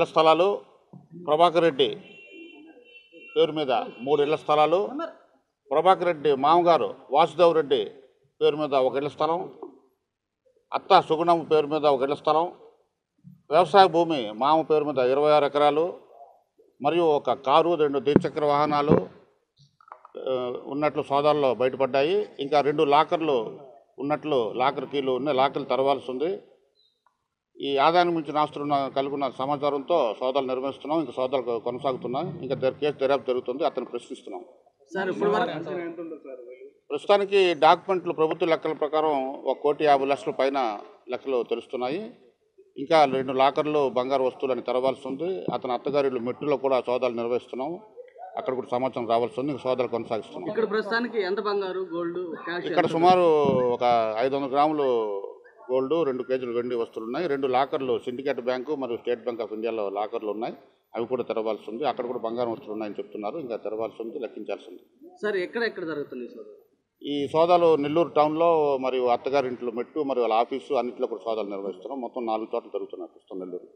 ఇళ్ళ స్థలాలు ప్రభాకర్ రెడ్డి పేరు మీద మూడు ఇళ్ళ స్థలాలు ప్రభాకర్ రెడ్డి మామగారు వాసుదేవ్ రెడ్డి పేరు మీద ఒక ఇళ్ళ స్థలం అత్త సుగుణం పేరు మీద ఒక ఇళ్ళ స్థలం వ్యవసాయ భూమి మామ పేరు మీద ఇరవై ఆరు ఎకరాలు మరియు ఒక కారు రెండు ద్విచక్ర వాహనాలు ఉన్నట్లు సోదాల్లో బయటపడ్డాయి. ఇంకా రెండు లాకర్లు ఉన్నట్లు లాకర్ కీలు ఉన్నాయి లాకర్లు తెరవాల్సి ఉంది. ఈ ఆదాయానికి మించిన ఆస్తులు ఉన్న- కలిగి ఉన్న సమాచారంతో సోదాలు నిర్వహిస్తున్నాం ఇంకా సోదాలు కొనసాగుతున్నాయి. ఇంకా కేసు దర్యాప్తు జరుగుతుంది అతను ప్రశ్నిస్తున్నాం. ప్రస్తుతానికి డాక్యుమెంట్లు ప్రభుత్వ లెక్కల ప్రకారం ఒక కోటి యాభై లక్షల పైన లెక్కలు తెలుస్తున్నాయి. ఇంకా రెండు లాకర్లు బంగారు వస్తువులని తెరవాల్సి ఉంది. అతని అత్తగారిలు మెట్టులో కూడా సోదాలు నిర్వహిస్తున్నాం. అక్కడ కూడా సమాచారం రావాల్సి ఉంది సోదాలు కొనసాగిస్తున్నాం. ఇక్కడ ప్రస్తుతానికి ఎంత బంగారు గోల్డ్ క్యాష్ ఇక్కడ సుమారు ఒక ఐదు వందల గ్రాములు గోల్డ్ రెండు కేజీలు వెండి వస్తువులు ఉన్నాయి. రెండు లాకర్లు సిండికేట్ బ్యాంకు మరియు స్టేట్ బ్యాంక్ ఆఫ్ ఇండియాలో లాకర్లు ఉన్నాయి. అవి కూడా తెరవాల్సి ఉంది. అక్కడ కూడా బంగారం వస్తువులు ఉన్నాయని చెప్తున్నారు. ఇంకా తెరవాల్సి ఉంది లెక్కించాల్సి ఉంది. సార్ ఎక్కడ ఎక్కడ జరుగుతుంది సార్ ఈ సోదాలు నెల్లూరు టౌన్లో మరియు అత్తగారింట్లో మెట్టు మరియు వాళ్ళ ఆఫీసు అన్నింటిలో కూడా సోదాలు నిర్వహిస్తున్నాం. మొత్తం నాలుగు చోట్ల జరుగుతున్నాయి ప్రస్తుతం నెల్లూరు.